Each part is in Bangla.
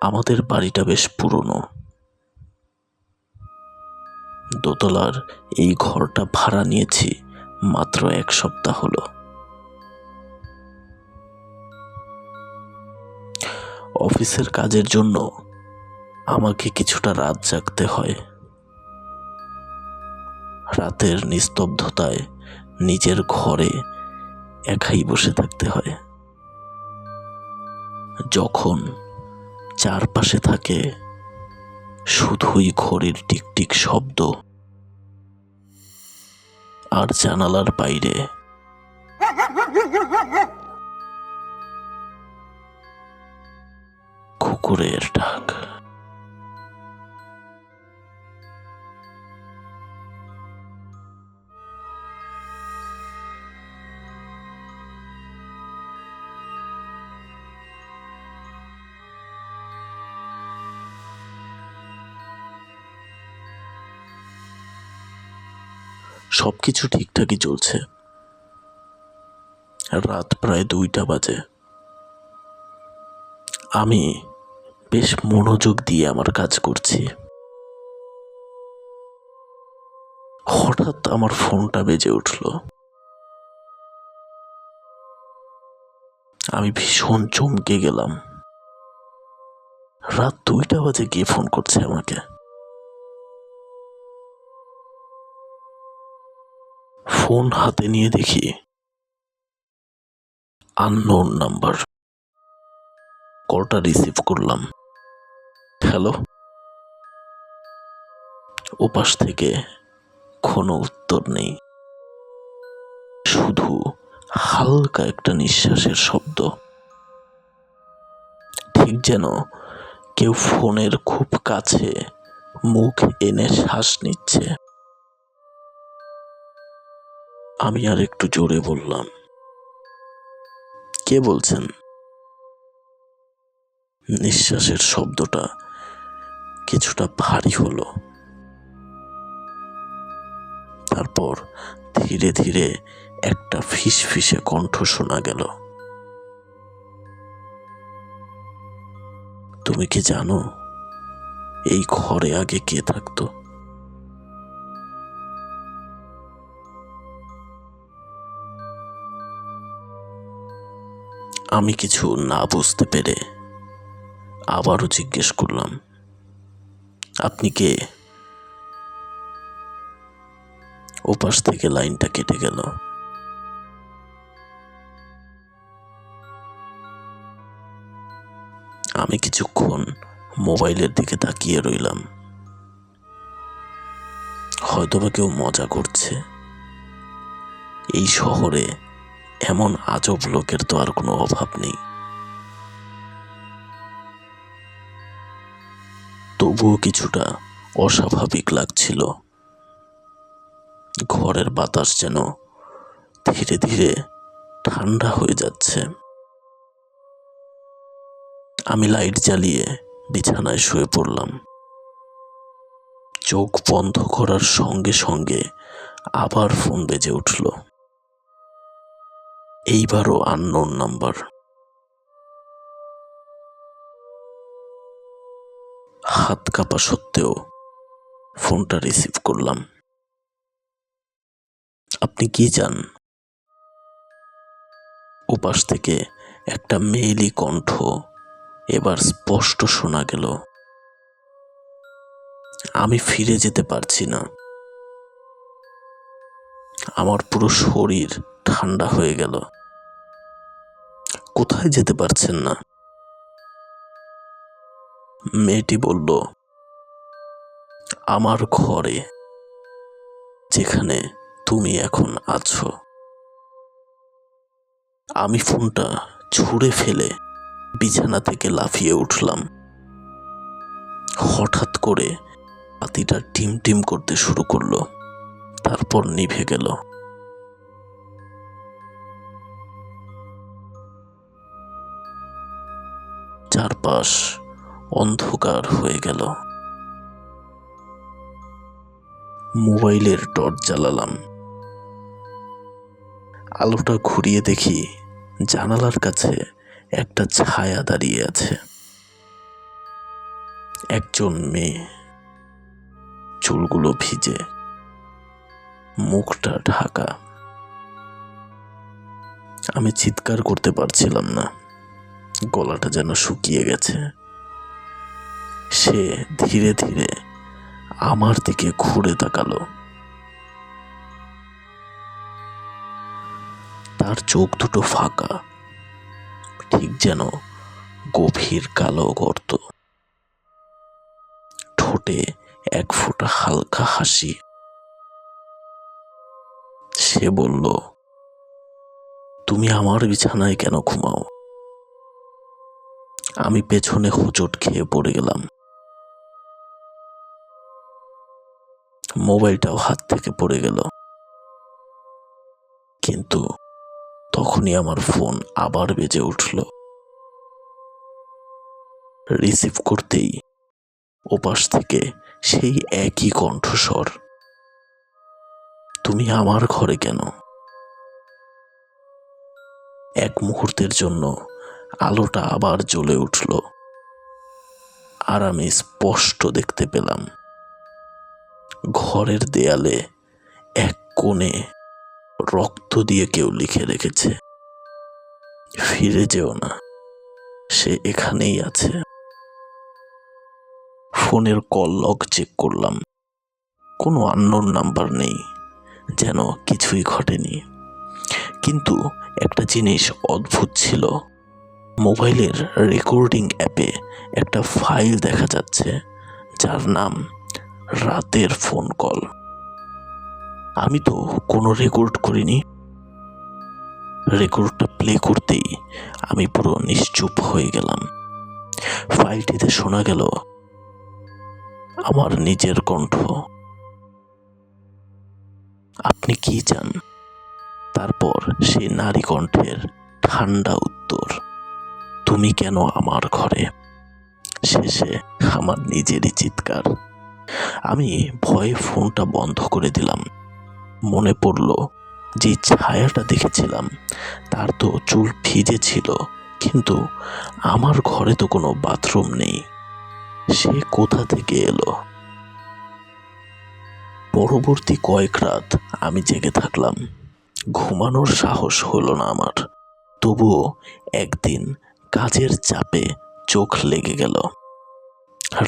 আমাদের বাড়িটা বেশ পুরনো। দোতলার এই ঘরটা ভাড়া নিয়েছি মাত্র এক সপ্তাহ হলো। অফিসের কাজের জন্য আমাকে কিছুটা রাত জাগতে হয়। রাতের নিস্তব্ধতায় নিজের ঘরে একাই বসে থাকতে হয়। যখন চারপাশে থাকে শুধুই ঘড়ির টিকটিক শব্দ আর জানালার বাইরে। কুকুরের ডাক। সবকিছু ঠিকঠাকই চলছে। রাত প্রায় দুইটা বাজে। আমি বেশ মনোযোগ দিয়ে আমার কাজ করছি। হঠাৎ আমার ফোনটা বেজে উঠল। আমি ভীষণ চমকে গেলাম। রাত দুইটা বাজে গিয়ে ফোন করছে আমাকে। ফোন হাতে নিয়ে দেখি। Unknown number. কলটা রিসিভ করলাম। হ্যালো? ওপাশ থেকে কোনো উত্তর নেই। শুধু হালকা একটা নিঃশ্বাসের শব্দ। ঠিক যেন কেউ ফোনের খুব কাছে মুখ এনে শ্বাস নিচ্ছে। আমি আর একটু জোরে বললাম। কে বলছেন? নিঃশ্বাসের শব্দটা কিছুটা ভারী হলো। তারপর ধীরে ধীরে একটা ফিস ফিসে কণ্ঠ শোনা গেল। তুমি কি জানো, এই ঘরে আগে কে থাকতো? আমি কিছু না বুঝতে পেরে আবারও জিজ্ঞেস করলাম, আপনি কে? ওপাশ থেকে লাইনটা কেটে গেল। আমি কিছুক্ষণ মোবাইলের দিকে তাকিয়ে রইলাম। হয়তোবা কেউ মজা করছে। এই শহরে এমন আজব লোকের তো আর কোনো অভাব নেই। তবুও কিছুটা অস্বাভাবিক লাগছিল। ঘরের বাতাস যেন ধীরে ধীরে ঠান্ডা হয়ে যাচ্ছে। আমি লাইট জ্বালিয়ে বিছানায় শুয়ে পড়লাম। চোখ বন্ধ করার সঙ্গে সঙ্গে আবার ফোন বেজে উঠল। এইবারও আননোন নাম্বার হাত কাঁপা সত্ত্বেও ফোনটা রিসিভ করলাম। আপনি কি চান? ওপাশ থেকে একটা মেয়েলি কণ্ঠ এবার স্পষ্ট শোনা গেল। আমি ফিরে যেতে পারছি না। আমার পুরো শরীর ঠান্ডা হয়ে গেল। কোথায় যেতে পারছেন না? মেয়েটি বলল, আমার ঘরে, যেখানে তুমি এখন আছো। আমি ফোনটা ছুঁড়ে ফেলে বিছানা থেকে লাফিয়ে উঠলাম। হঠাৎ করে বাতিটা টিম টিম করতে শুরু করল, তারপর নিভে গেল। চারপাশ অন্ধকার হয়ে গেল। মোবাইলের টর্চ জ্বালালাম। আলোটা ঘুরিয়ে দেখি জানালার কাছে একটা ছায়া দাঁড়িয়ে আছে। একজন মেয়ে চুলগুলো ভিজে, মুখটা ঢাকা। আমি চিৎকার করতে পারছিলাম না। গলাটা যেন শুকিয়ে গেছে। সে ধীরে ধীরে আমার দিকে ঘুরে তাকালো। তার চোখ দুটো ফাঁকা, ঠিক যেন গভীর কালো গর্ত। ঠোঁটে এক ফোঁটা হালকা হাসি। সে বলল, তুমি আমার বিছানায় কেন ঘুমাও? আমি পেছনে হোঁচট খেয়ে পড়ে গেলাম। মোবাইলটাও হাত থেকে পড়ে গেল। কিন্তু তখনই আমার ফোন আবার বেজে উঠল। রিসিভ করতেই ওপাশ থেকে সেই একই কণ্ঠস্বর, তুমি আমার ঘরে কেন? এক মুহূর্তের জন্য আলোটা আবার জ্বলে উঠল। আর আমি স্পষ্ট দেখতে পেলাম, ঘরের দেয়ালে এক কোণে রক্ত দিয়ে কেউ লিখে রেখেছে, ফিরে যেও না, সে এখানেই আছে। ফোনের কল লগ চেক করলাম, কোনো আননোন নাম্বার নেই, যেন কিছুই ঘটেনি। কিন্তু একটা জিনিস অদ্ভুত ছিল মোবাইলের রেকর্ডিং অ্যাপে একটা ফাইল দেখা যাচ্ছে, যার নাম রাতের ফোন কল। আমি তো কোনো রেকর্ড করিনি। রেকর্ডটা প্লে করতেই আমি পুরো নিশ্চুপ হয়ে গেলাম। ফাইলটিতে শোনা গেল, আমার নিজের কণ্ঠ। আপনি কি চান? তারপর সেই নারী কণ্ঠের ঠান্ডা উত্তর। তুমি কেন আমার ঘরে? শেষে আমার নিজেরই চিৎকার। আমি ভয়ে ফোনটা বন্ধ করে দিলাম। মনে পড়ল, যে ছায়াটা দেখেছিলাম, তার তো চুল ভিজে ছিল, কিন্তু আমার ঘরে তো কোনো বাথরুম নেই। সে কোথা থেকে এলো? পরবর্তী কয়েক রাত আমি জেগে থাকলাম। ঘুমানোর সাহস হলো না আমার। তবুও একদিন কাজের চাপে চোখ লেগে গেল।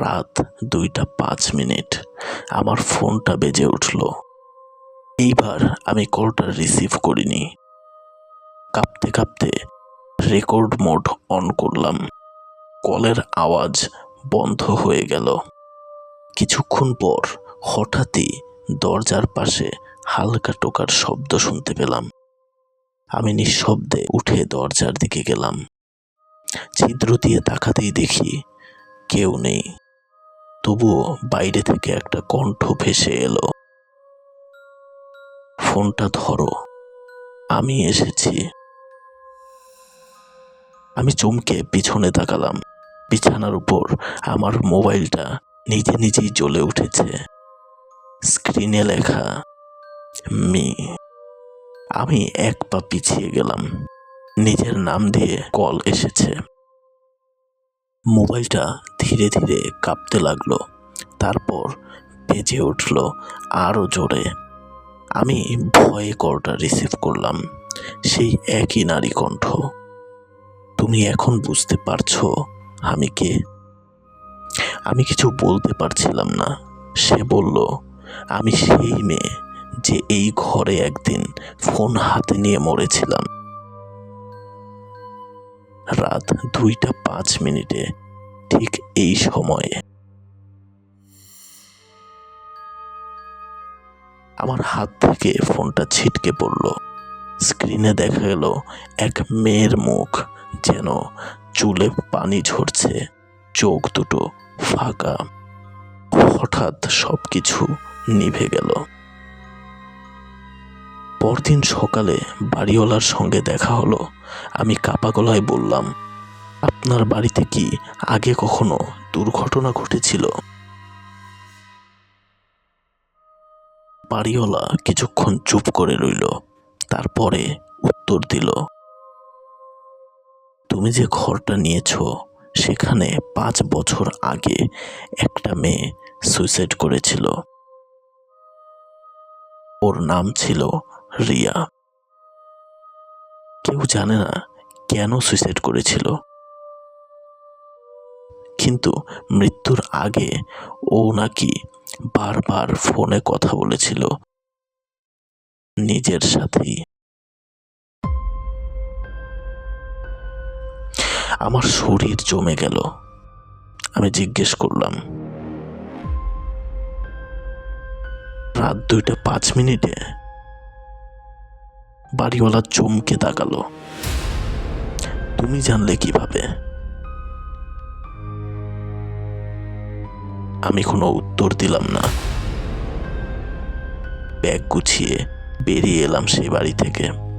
রাত দুইটা পাঁচ মিনিট। আমার ফোনটা বেজে উঠল। এইবার আমি কলটা রিসিভ করিনি। কাঁপতে কাঁপতে রেকর্ড মোড অন করলাম। কলের আওয়াজ বন্ধ হয়ে গেল। কিছুক্ষণ পর হঠাৎই দরজার পাশে হালকা টোকার শব্দ শুনতে পেলাম। আমি নিঃশব্দে উঠে দরজার দিকে গেলাম। ছিদ্র দিয়ে তাকাতেই দেখি কেউ নেই। তবুও বাইরে থেকে একটা কণ্ঠ ভেসে এলো। ফোনটা ধরো। আমি এসেছি। আমি চমকে পিছনে তাকালাম। বিছানার উপর আমার মোবাইলটা নিজে নিজেই জ্বলে উঠেছে। স্ক্রিনে লেখা, মি। আমি এক পা পিছিয়ে গেলাম। নিজের নাম দিয়ে কল এসেছে। মোবাইলটা ধীরে ধীরে কাঁপতে লাগল, তারপর বেজে উঠল আরও জোরে। আমি ভয়ে কলটা রিসিভ করলাম, সেই একই নারী কণ্ঠ। তুমি এখন বুঝতে পারছ আমি কে? আমি কিছু বলতে পারছিলাম না। সে বলল, আমি সেই মেয়ে যে এই ঘরে একদিন ফোন হাতে নিয়ে মরেছিলাম। রাত দুইটা পাঁচ মিনিটে, ঠিক এই সময়ে। আমার হাত থেকে ফোনটা ছিটকে পড়ল। স্ক্রিনে দেখা গেল এক মেয়ের মুখ যেন চুলে পানি ঝরছে, চোখ দুটো ফাঁকা। হঠাৎ সব কিছু নিভে গেল। পরদিন সকালে বাড়িওয়ালার সঙ্গে দেখা হলো। আমি কাপা গলায় বললাম, আপনার বাড়িতে কি আগে কখনো দুর্ঘটনা ঘটেছিল? বাড়িওয়ালা কিছুক্ষণ চুপ করে রইল, তারপরে উত্তর দিল, তুমি যে ঘরটা নিয়েছ, সেখানে পাঁচ বছর আগে একটা মেয়ে সুইসাইড করেছিল। ওর নাম ছিল রিয়া। কেউ জানে না কেন সুইসাইড করেছিল। কিন্তু মৃত্যুর আগে ও নাকি বারবার ফোনে কথা বলেছিল। নিজের সাথেই। আমার শরীর জমে গেল। আমি জিজ্ঞেস করলাম। রাত দুইটা পাঁচ মিনিটে বাড়িওয়ালা চমকে তাকালো। তুমি জানলে কীভাবে? আমি কোনো উত্তর দিলাম না। ব্যাগ গুছিয়ে বেরিয়ে এলাম সে বাড়ি থেকে।